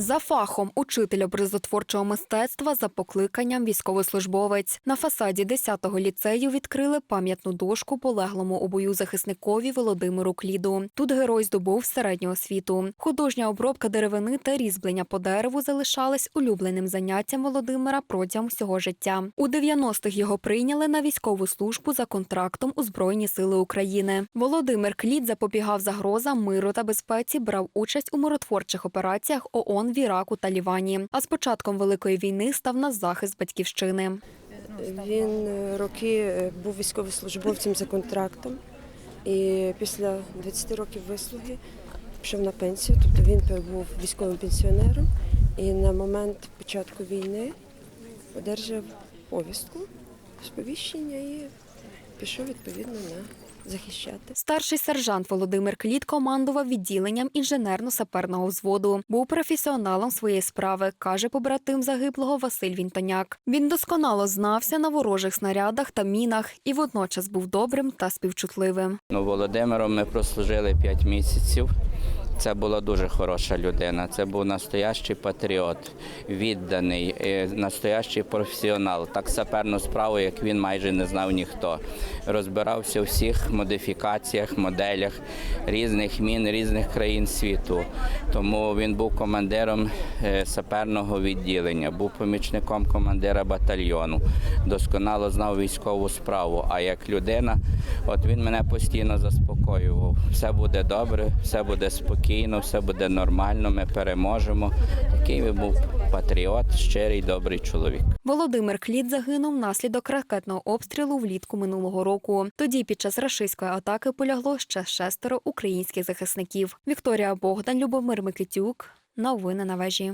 За фахом учитель образотворчого мистецтва за покликанням військовослужбовець. На фасаді 10-го ліцею відкрили пам'ятну дошку полеглому у бою захисникові Володимиру Кліду. Тут герой здобув середню освіту. Художня обробка деревини та різьблення по дереву залишались улюбленим заняттям Володимира протягом всього життя. У 90-х його прийняли на військову службу за контрактом у Збройні Сили України. Володимир Клід запобігав загрозам миру та безпеці, брав участь у миротворчих операціях ООН в Іраку та Лівані. А з початком Великої війни став на захист батьківщини. Він е, роки е, був військовослужбовцем за контрактом і після 20 років вислуги пішов на пенсію. Тобто він був військовим пенсіонером і на момент початку війни одержав повістку, сповіщення і пішов відповідно на захищати. Старший сержант Володимир Кліт командував відділенням інженерно-саперного взводу. Був професіоналом своєї справи, каже побратим загиблого Василь Вінтоняк. Він досконало знався на ворожих снарядах та мінах і водночас був добрим та співчутливим. Ну, Володимиром ми прослужили 5 місяців. Це була дуже хороша людина. Це був настоящий патріот, відданий, е, настоящий професіонал. Так саперну справу, як він майже не знав ніхто. Розбирався у всіх модифікаціях, моделях різних мін, різних країн світу. Тому він був командиром е, саперного відділення, був помічником командира батальйону, досконало знав військову справу. А як людина, от він мене постійно заспокоював. Все буде добре, все буде спокійно, все буде нормально, ми переможемо. Такий він був патріот, щирий, добрий чоловік. Володимир Кліт загинув внаслідок ракетного обстрілу влітку минулого року. Тоді під час рашистської атаки полягло ще шестеро українських захисників. Вікторія Богдан, Любомир Микитюк. Новини на вежі.